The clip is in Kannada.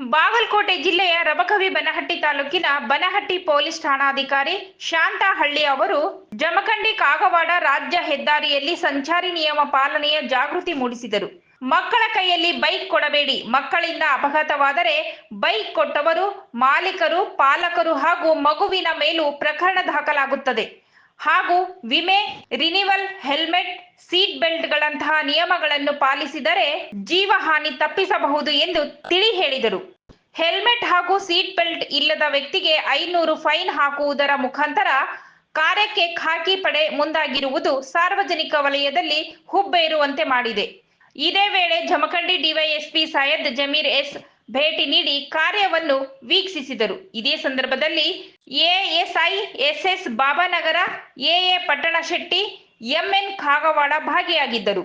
ಬಾಗಲಕೋಟೆ ಜಿಲ್ಲೆಯ ರಬಕವಿ ಬನಹಟ್ಟಿ ತಾಲೂಕಿನ ಬನಹಟ್ಟಿ ಪೊಲೀಸ್ ಠಾಣಾಧಿಕಾರಿ ಶಾಂತಹಳ್ಳಿ ಅವರು ಜಮಖಂಡಿ ಕಾಗವಾಡ ರಾಜ್ಯ ಹೆದ್ದಾರಿಯಲ್ಲಿ ಸಂಚಾರಿ ನಿಯಮ ಪಾಲನೆಯ ಜಾಗೃತಿ ಮೂಡಿಸಿದರು. ಮಕ್ಕಳ ಕೈಯಲ್ಲಿ ಬೈಕ್ ಕೊಡಬೇಡಿ. ಮಕ್ಕಳಿಂದ ಅಪಘಾತವಾದರೆ ಬೈಕ್ ಕೊಟ್ಟವರು, ಮಾಲೀಕರು, ಪಾಲಕರು ಹಾಗೂ ಮಗುವಿನ ಮೇಲೂ ಪ್ರಕರಣ ದಾಖಲಾಗುತ್ತದೆ. ಹಾಗೂ ವಿಮೆ, ರಿನಿವಲ್, ಹೆಲ್ಮೆಟ್, ಸೀಟ್ ಬೆಲ್ಟ್ಗಳಂತಹ ನಿಯಮಗಳನ್ನು ಪಾಲಿಸಿದರೆ ಜೀವಹಾನಿ ತಪ್ಪಿಸಬಹುದು ಎಂದು ತಿಳಿ ಹೇಳಿದರು. ಹೆಲ್ಮೆಟ್ ಹಾಗೂ ಸೀಟ್ ಬೆಲ್ಟ್ ಇಲ್ಲದ ವ್ಯಕ್ತಿಗೆ ಐನೂರು ಫೈನ್ ಹಾಕುವುದರ ಮುಖಾಂತರ ಕಾರ್ಯಕ್ಕೆ ಖಾಕಿ ಪಡೆ ಮುಂದಾಗಿರುವುದು ಸಾರ್ವಜನಿಕ ವಲಯದಲ್ಲಿ ಹುಬ್ಬೇರುವಂತೆ ಮಾಡಿದೆ. ಇದೇ ವೇಳೆ ಜಮಖಂಡಿ ಡಿವೈಎಸ್ಪಿ ಸೈಯದ್ ಜಮೀರ್ ಎಸ್ ಭೇಟಿ ನೀಡಿ ಕಾರ್ಯವನ್ನು ವೀಕ್ಷಿಸಿದರು. ಇದೇ ಸಂದರ್ಭದಲ್ಲಿ ASI SS Babanagar AA Pattanashetti MN Kagwad ಭಾಗಿಯಾಗಿದ್ದರು.